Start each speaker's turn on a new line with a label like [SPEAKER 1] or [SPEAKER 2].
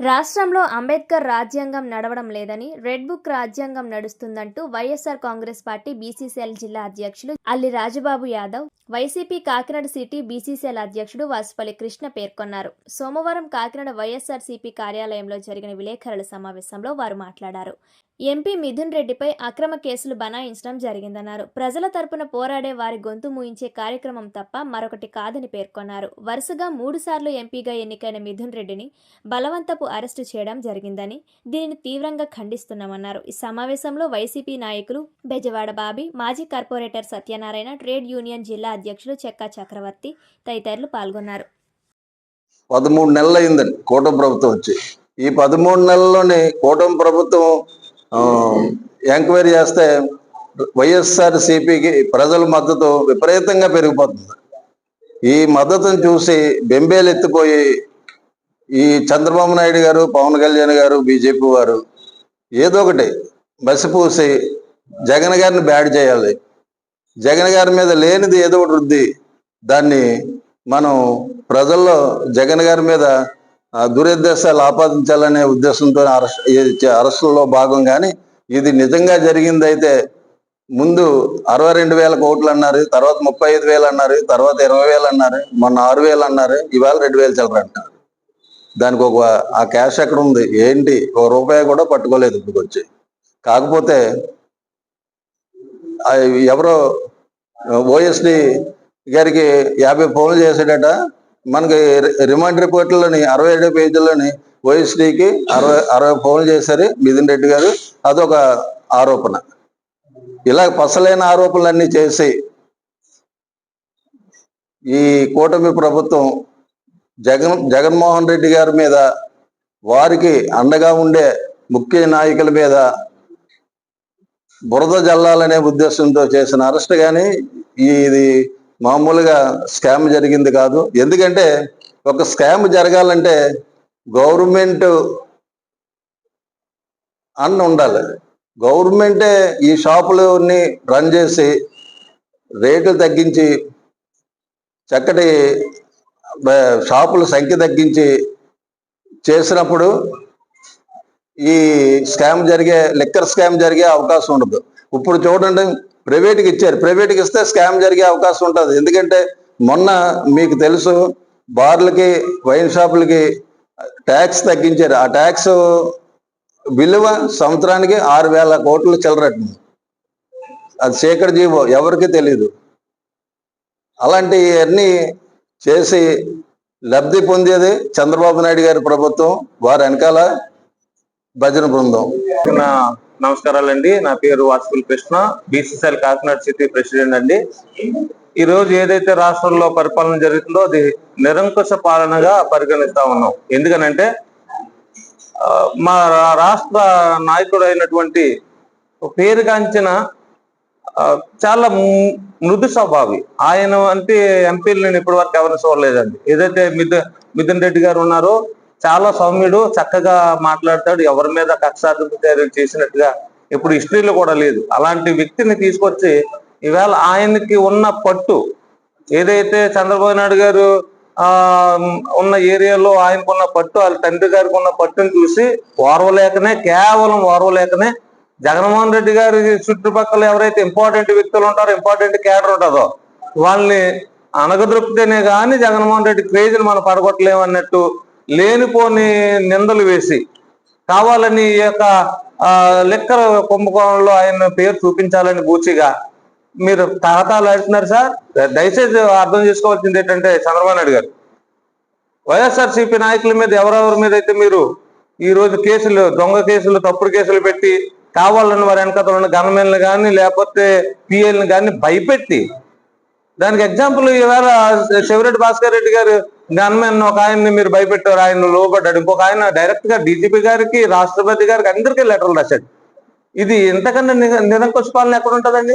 [SPEAKER 1] రాష్ట్రంలో అంబేద్కర్ రాజ్యాంగం నడవడం లేదని రెడ్ బుక్ రాజ్యాంగం నడుస్తుందంటూ వైఎస్ఆర్ కాంగ్రెస్ పార్టీ బీసీసీఎల్ జిల్లా అధ్యక్షులు Alli Rajababu Yadav YCP Kakinada city BCCL అధ్యక్షుడు వాసుపల్లి కృష్ణ పేర్కొన్నారు. సోమవారం కాకినాడ వైఎస్ఆర్సీపీ కార్యాలయంలో జరిగిన విలేకరుల సమావేశంలో వారు మాట్లాడారు. ఎంపీ మిథున్ రెడ్డిపై అక్రమ కేసులు బనాయించడం జరిగిందన్నారు. ప్రజల తరపున పోరాడే వారి గొంతు మూయించే కార్యక్రమం తప్ప మరొకటి కాదని పేర్కొన్నారు. వరుసగా మూడుసార్లు ఎంపీగా ఎన్నికైన మిథున్ రెడ్డిని బలవంతపు అరెస్టు చేయడం జరిగిందని దీనిని తీవ్రంగా ఖండిస్తున్నామన్నారు. ఈ సమావేశంలో వైసీపీ నాయకులు బెజవాడ బాబీ మాజీ కార్పొరేటర్ సత్యనారాయణ ట్రేడ్ యూనియన్ జిల్లా అధ్యక్షులు చెక్కా చక్రవర్తి తదితరులు పాల్గొన్నారు.
[SPEAKER 2] పదమూడు నెలలు అయిందండి కూటమి ప్రభుత్వం వచ్చి. ఈ పదమూడు నెలల్లోనే కూటమి ప్రభుత్వం ఎంక్వైరీ చేస్తే వైఎస్ఆర్ సిపికి ప్రజల మద్దతు విపరీతంగా పెరిగిపోతుంది. ఈ మద్దతును చూసి బెంబేలు ఎత్తిపోయి ఈ చంద్రబాబు నాయుడు గారు పవన్ కళ్యాణ్ గారు బీజేపీ వారు ఏదో ఒకటి బసిపూసి జగన్ గారిని బ్యాడ్ చేయాలి. జగన్ గారి మీద లేనిది ఏదో ఒకటి రుద్ది దాన్ని మనం ప్రజల్లో జగన్ గారి మీద దురుద్దేశాలు ఆపాదించాలనే ఉద్దేశంతో అరెస్ట్ అరెస్టుల్లో భాగం కానీ ఇది నిజంగా జరిగిందైతే ముందు అరవై రెండు వేల కోట్లు అన్నారు తర్వాత ముప్పై ఐదు వేలు అన్నారు తర్వాత ఇరవై వేలు అన్నారు మొన్న ఆరు వేలు అన్నారు ఇవాళ రెండు వేలు చిల్లర అంటారు. దానికి ఒక ఆ క్యాష్ ఎక్కడ ఉంది ఏంటి? ఒక రూపాయి కూడా పట్టుకోలేదు ఇప్పుడు వచ్చి కాకపోతే ఎవరో ఓఎస్డి గారికి యాభై ఫోన్లు చేశాడట మనకి రిమాండ్ రిపోర్ట్లోని అరవై ఏడు పేజీల్లోని ఓఎస్డికి అరవై అరవై ఫోన్లు చేశారు మిథున్ రెడ్డి గారు. అదొక ఆరోపణ. ఇలా పసలైన ఆరోపణలన్నీ చేసి ఈ కూటమి ప్రభుత్వం జగన్ జగన్మోహన్ రెడ్డి గారి మీద వారికి అండగా ఉండే ముఖ్య నాయకుల మీద బురద జల్లాలనే ఉద్దేశంతో చేసిన అరెస్ట్ కానీ ఇది మామూలుగా స్కామ్ జరిగింది కాదు. ఎందుకంటే ఒక స్కామ్ జరగాలంటే గవర్నమెంట్ అన్న ఉండాలి. గవర్నమెంటే ఈ షాపులని రన్ చేసి రేట్లు తగ్గించి చక్కటి షాపుల సంఖ్య తగ్గించి చేసినప్పుడు ఈ స్కామ్ జరిగే లిక్కర్ స్కామ్ జరిగే అవకాశం ఉండదు. ఇప్పుడు చూడండి ప్రైవేట్కి ఇచ్చారు. ప్రైవేట్కి ఇస్తే స్కామ్ జరిగే అవకాశం ఉంటుంది. ఎందుకంటే మొన్న మీకు తెలుసు బార్లకి వైన్ షాపులకి ట్యాక్స్ తగ్గించారు. ఆ ట్యాక్స్ విలువ సంవత్సరానికి ఆరు వేల కోట్లు చిల్లరట్టింది అది శేఖర్ జీవో ఎవరికి తెలియదు అలాంటివన్నీ చేసి లబ్ధి పొందేది చంద్రబాబు నాయుడు గారి ప్రభుత్వం వారి వెనకాల భజన బృందం.
[SPEAKER 3] నా నమస్కారాలండి. నా పేరు Vasukul Krishna BCCL Kakinada city president అండి. ఈ రోజు ఏదైతే రాష్ట్రంలో పరిపాలన జరుగుతుందో అది నిరంకుశ పాలనగా పరిగణిస్తా ఉన్నాం. ఎందుకనంటే మా రాష్ట్ర నాయకుడు అయినటువంటి పేరుగాంచిన చాలా మృదు స్వభావి. ఆయన అంటే ఎంపీలు నేను ఇప్పటి వరకు ఎవరిని చూడలేదండి. ఏదైతే మిథు మిథున్ రెడ్డి గారు ఉన్నారో చాలా సౌమ్యుడు చక్కగా మాట్లాడతాడు. ఎవరి మీద కక్షాధింపు చేసినట్టుగా ఇప్పుడు హిస్టరీలో కూడా లేదు. అలాంటి వ్యక్తిని తీసుకొచ్చి ఈవేళ ఆయనకి ఉన్న పట్టు ఏదైతే చంద్రబాబు నాయుడు గారు ఆ ఉన్న ఏరియాలో ఆయనకున్న పట్టు వాళ్ళ తండ్రి గారికి ఉన్న పట్టుని చూసి ఓర్వలేకనే కేవలం ఓర్వలేకనే జగన్మోహన్ రెడ్డి గారి చుట్టుపక్కల ఎవరైతే ఇంపార్టెంట్ వ్యక్తులు ఉంటారో ఇంపార్టెంట్ క్యాడర్ ఉంటుందో వాళ్ళని అనగదొరికితేనే కానీ జగన్మోహన్ రెడ్డి క్రేజ్ని మనం పడగొట్టలేము అన్నట్టు లేనిపోని నిందలు వేసి కావాలని ఈ యొక్క లెక్కల లిక్కర్ కుంభకోణంలో ఆయన పేరు చూపించాలని బూచిగా మీరు తహతాలు సార్. దయచేసి అర్థం చేసుకోవాల్సింది ఏంటంటే చంద్రబాబు నాయుడు గారు వైఎస్ఆర్ సిపి నాయకుల మీద ఎవరెవరి మీద అయితే మీరు ఈ రోజు కేసులు దొంగ కేసులు తప్పుడు కేసులు పెట్టి కావాలని వారి వెనకతో ఉన్న గన్మెన్లు కానీ లేకపోతే పిఎల్ని కానీ భయపెట్టి. దానికి ఎగ్జాంపుల్ ఈవేళ శివరెడ్డి భాస్కర్ రెడ్డి గారు గన్మెన్ ఒక ఆయన్ని మీరు భయపెట్టారు ఆయన లోపడ్డాడు ఇంకొక ఆయన డైరెక్ట్గా డీజీపీ గారికి రాష్ట్రపతి గారికి అందరికీ లెటర్లు రాశాడు. ఇది ఎంతకన్నా నిరంకుశ పాలన ఎక్కడ ఉంటుందండి